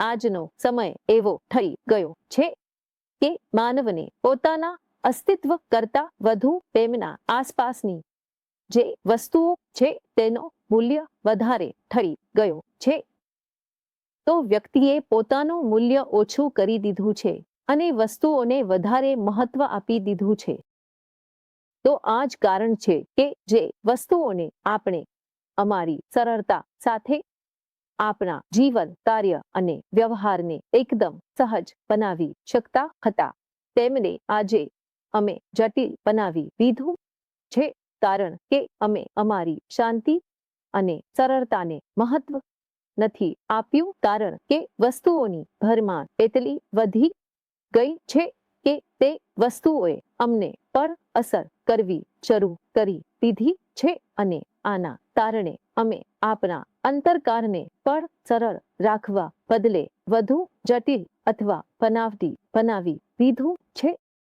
આજનો સમય એવો થઈ ગયો છે કે માનવને પોતાના અસ્તિત્વ કરતા વધુ તેમના આસપાસની જે વસ્તુઓ છે તેનો મૂલ્ય વધારે થઈ ગયો છે. તો વ્યક્તિએ પોતાનું મૂલ્ય ઓછું કરી દીધું છે અને વસ્તુઓને વધારે મહત્વ આપી દીધું છે. તો આ જ કારણ છે કે જે વસ્તુઓને આપણે અમારી સરળતા સાથે આપણા જીવન, કાર્ય અને વ્યવહારને એકદમ સહજ બનાવી શકતા હતા. તેમને આજે અમે જટિલ બનાવી દીધું છે કારણ કે અમે અમારી શાંતિ અને સરળતાને મહત્વ નથી આપ્યું કારણ કે વસ્તુઓની ભરમાર એટલી વધી ગઈ છે કે તે વસ્તુઓએ અમને પર અસર કરવી શરૂ કરી દીધી છે અને આના કારણે અમે આપણા અંતરકારને પણ સરળ રાખવા બદલે વધુ જટિલ અથવા બનાવટી બનાવી દીધું છે.